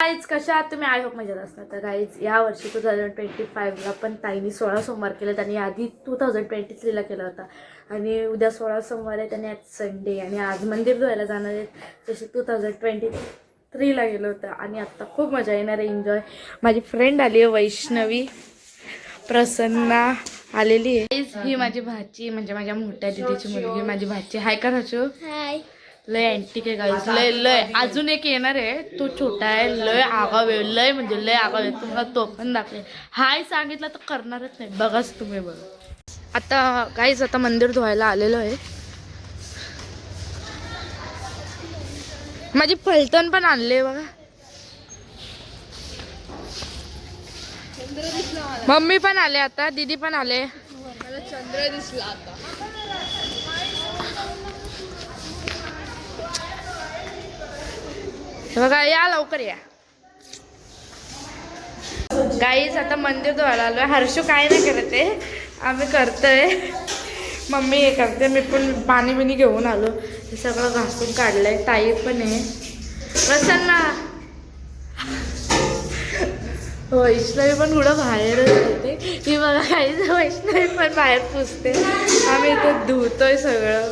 Guys कशा आहात तुम्ही? आय होप मजेत असणार. तर गाईज या वर्षी टू थाउजंड ट्वेंटी फाईव्हला पण ताईंनी सोळा सोमवार केलं त्यांनी आधी टू थाउजंड ट्वेंटी थ्रीला केला होता. आणि उद्या सोळा सोमवार आहे त्यांनी आज संडे आणि आज मंदिर धुवायला जाणार आहेत. जसे टू थाउजंड ट्वेंटी थ्रीला गेलं होतं आणि आत्ता खूप मजा येणार आहे. एन्जॉय माझी फ्रेंड आली आहे वैष्णवी. प्रसन्ना आलेली आहे. ही माझी भाची म्हणजे माझ्या मोठ्या दिदीची मुलगी माझी भाची. हाय का राजू हाय लय अँटिक आहे गाईस लय लय. अजून एक येणार आहे. तो छोटा आहे लय आगाव आहे लय म्हणजे लय आगाव आहे. तुम्हाला तो पण दाखवेल हाय सांगितलं तर करणारच नाही. बघाच तुम्ही बघा. आता गाईज आता मंदिर धुवायला आलेलो आहे. माझी फलटण पण आणले बघा. मम्मी पण आले आता दीदी पण आले मला चंद्र दिसला आता. बघा या लवकर या. गाईज आता मंदिर धुवायला आलोय. हर्षू काय नाही करत आहे. आम्ही करतोय. मम्मी हे करते. मी पण पाणी बिणी घेऊन आलो. हे सगळं घासून काढलंय. ताई पण आहे. प्रसन्ना वैष्णवी पण कुठं बाहेरच होते. ही बघा काही वैष्णवी पण बाहेर पुसते. आम्ही इथे धुतोय सगळं.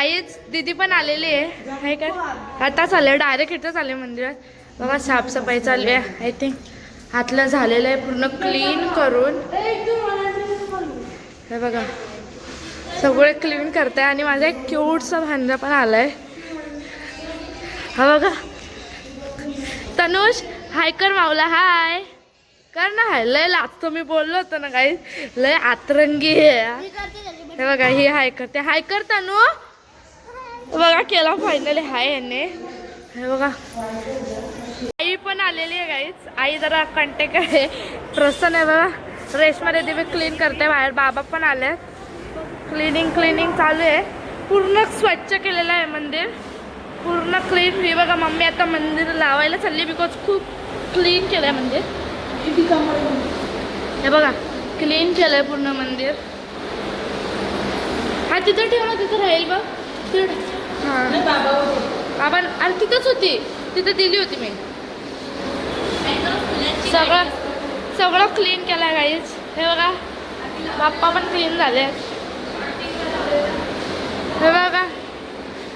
आईच दीदी पण आलेली आहे. आहे का? आताच आले डायरेक्ट इथंच आले मंदिरात. बघा साफसफाई चालू आहे आय थिंक हातलं झालेलं आहे पूर्ण क्लीन करून. हे बघा. सगळे क्लीन करते आणि माझा एक क्यूटचा भांजा पण आलाय. हा बघा. तनुष हाय कर माऊला हाय कर ना हाय लय लागतो मी बोललो होतो ना काही लय आतरंगी आहे. हे बघा ही हाय करते. हाय कर तनू. बघा केला फायनली हाय याने. हे बघा. आई पण आलेली आहे गाईच आई जरा कंटेक आहे. प्रसन्न आहे बघा. रेशमा रेडी मी क्लीन करते बाहेर. बाबा पण आले. क्लिनिंग क्लिनिंग चालू आहे. पूर्ण स्वच्छ केलेलं आहे मंदिर. पूर्ण क्लीन ही बघा मम्मी आता मंदिर लावायला चालली बिकॉज खूप क्लीन केलं आहे मंदिर. हे बघा क्लीन केलं आहे पूर्ण मंदिर. हा तिथं ठेव ना तिथं राहील बघ. तिथं बाबा अरे तिथंच होती. तिथं दिली होती मी. सगळं सगळं क्लीन केलं आहे गाईज हे बघा. बाप्पा पण क्लीन झाले. हे बघा.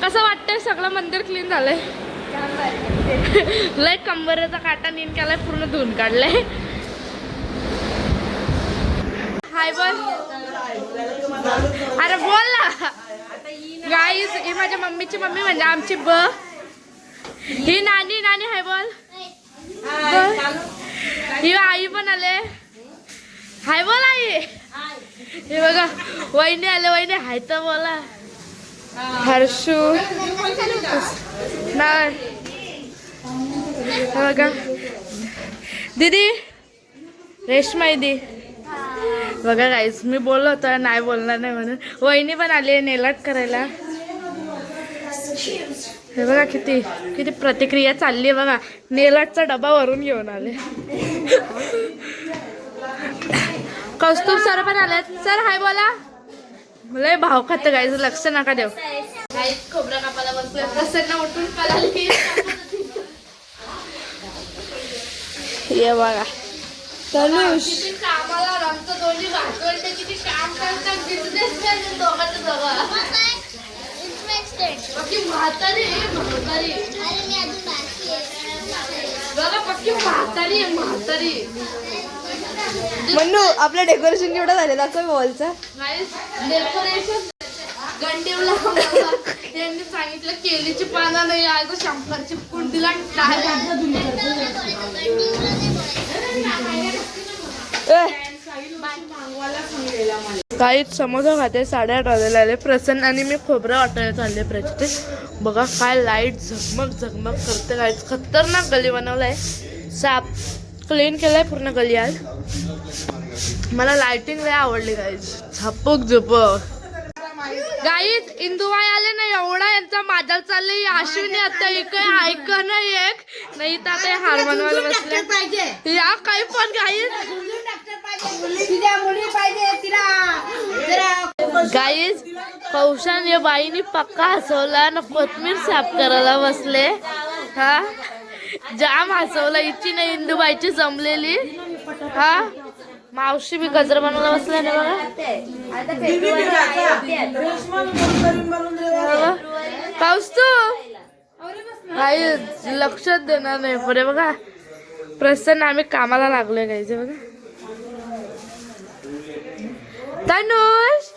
कसं वाटतंय? सगळं मंदिर क्लीन झालंय. लय कंबरेचा काटा नीन केलाय पूर्ण धुवून काढलाय. हाय बोल. अरे बोल ना. गाईज ही माझ्या मम्मीची मम्मी म्हणजे आमची ब. ही नानी नानी हाय बोल. ही आई पण आले. हाय बोल आई. हे बघा वहिनी आले वहिनी हाय तर बोला. हर्षू. नाही बघा. दीदी. रेशमा दीदी बघा गाईस मी बोललो होतो नाही बोलणार नाही म्हणून. वहिनी पण आली आहे नेलट करायला. हे बघा किती किती प्रतिक्रिया चालली आहे बघा. नेलटचा डबा वरून घेऊन आले. कौस्तुभ सर पण आलेत. सर हाय बोला. लय भाव खातं गाईज लक्ष नका देऊ. गाईज खोबरं बसलोय. प्रसन्न उठून पळाली. ये बघा. कामाला रमतं दोन्ही भाकरते किती काम करतात बिझनेस दोघांचं दोघं पक्की म्हातारी आहे म्हातारी. बघा पक्की म्हातारी आहे म्हातारी. मन्नू आपलं डेकोरेशन केवढं झालं? दाखव वॉलचं डेकोरेशन गंडीवला त्यांनी सांगितलं केलीची पानं नाही आहे तर शंभरची कुंडीला टाळ काहीच समोसा खाते साड्या वाजायला आले प्रसन्न आणि मी खोबरं वाटायला चालले प्रचिते बघा काय लाइट झगमग झगमग करते काय खतरनाक गली बनवलाय. साप क्लीन केलाय पूर्ण गली आज. मला लाइटिंग लय आवडली गाईज झपक झपक. गाईज इंदुबाई आले ना एवढा यांचा माझा चाललंय. आशिनी आता एक ऐक ना एक. नाही तर आता बनवायला बसले. या काही पण गाईज गाईज कौशान या बाईनी पक्का हसवला आणि कोथमीर साफ करायला बसले. हा? जाम हसवला. इच्छी नाही इंदूबाईची जमलेली. हा? मावशी बी गजर बनवायला बसले ना बघा. पाऊस तू? काही लक्षात देणार नाही. पुढे बघा. प्रसन्न आम्ही कामाला लागलोय गायचे बघा. तनुष!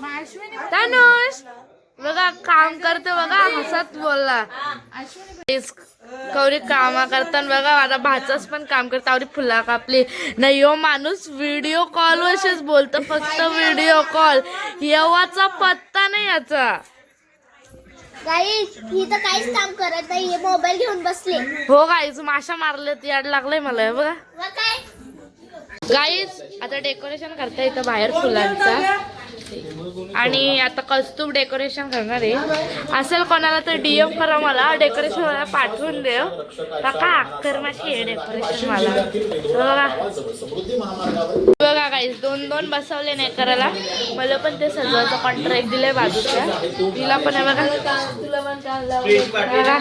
तनुष! बघा काम करते बघा हसत बोलला. तेच कवरी कामा करताना बघा माझा भाचाच पण काम करत. आवडी फुला कापली. नाही यो माणूस व्हिडिओ कॉल वरच बोलतो फक्त व्हिडिओ कॉल येवाचा पत्ता नाही याचा. गाईस ही तर काहीच काम करत नाही हे मोबाईल घेऊन बसले. हो गाईच माशा मारलेत याड लागलंय मला हे बघा. गाईज आता डेकोरेशन करता येतं बाहेर फुलांचा. आणि आता कस्तूप डेकोरेशन करणार आहे. असेल कोणाला तर डीएम करा मला. डेकोरेशन मला पाठवून देव का अख्तर माझी आहे डेकोरेशन मला. बघा. बघा गाईज दोन दोन बसवले नाही करायला. मला पण ते सजवायचा कॉन्ट्रॅक्ट दिलाय बाजूच्या. तिला पण आहे बघा. बघा.